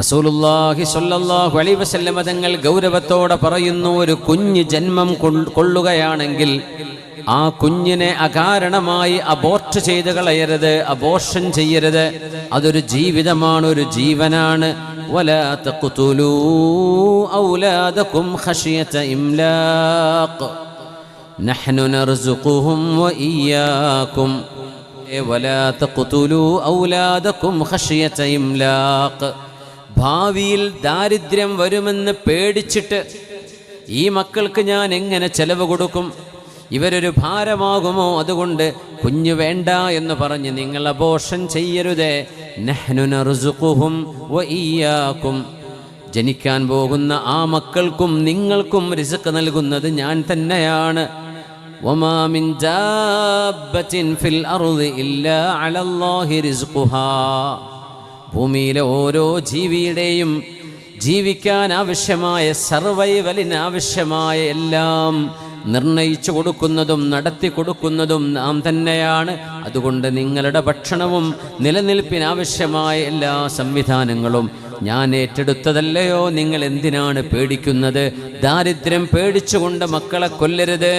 റസൂലുള്ളാഹി സ്വല്ലല്ലാഹു അലൈഹി വസല്ലമ തങ്ങൾ ഗൗരവത്തോടെ പറയുന്നു ഒരു കുഞ്ഞ് ജന്മം കൊള്ളുകയാണെങ്കിൽ ആ കുഞ്ഞിനെ അകാരണമായി അബോർട്ട് ചെയ്ത് കളയരുത് അബോർഷൻ ചെയ്യരുത്. അതൊരു ജീവിതമാണ് ഒരു ജീവനാണ്. ഭാവിയിൽ ദാരിദ്ര്യം വരുമെന്ന് പേടിച്ചിട്ട് ഈ മക്കൾക്ക് ഞാൻ എങ്ങനെ ചെലവ് കൊടുക്കും? ഇവരൊരു ഭാരമാകുമോ? അതുകൊണ്ട് കുഞ്ഞു വേണ്ട എന്ന് പറഞ്ഞ് നിങ്ങൾ അബോഷൻ ചെയ്യരുതേ. നഹ്നു നർസുഖുഹും വ ഇയ്യാക്കും. ജനിക്കാൻ പോകുന്ന ആ മക്കൾക്കും നിങ്ങൾക്കും റിസ്ക് നൽകുന്നത് ഞാൻ തന്നെയാണ്. വമാ മിൻ ദാബത്തിൻ ഫിൽ ഇല്ലാ അലല്ലാഹി റിസ്ഖുഹാ. ഭൂമിയിലെ ഓരോ ജീവിയുടെയും ജീവിക്കാൻ ആവശ്യമായ സർവൈവലിന് ആവശ്യമായ എല്ലാം നിർണയിച്ചു കൊടുക്കുന്നതും നടത്തി കൊടുക്കുന്നതും നാം തന്നെയാണ്. അതുകൊണ്ട് നിങ്ങളുടെ ഭക്ഷണവും നിലനിൽപ്പിനാവശ്യമായ എല്ലാ സംവിധാനങ്ങളും ഞാൻ ഏറ്റെടുത്തതല്ലയോ? നിങ്ങൾ എന്തിനാണ് പേടിക്കുന്നത്? ദാരിദ്ര്യം പേടിച്ചുകൊണ്ട് മക്കളെ കൊല്ലരുത്.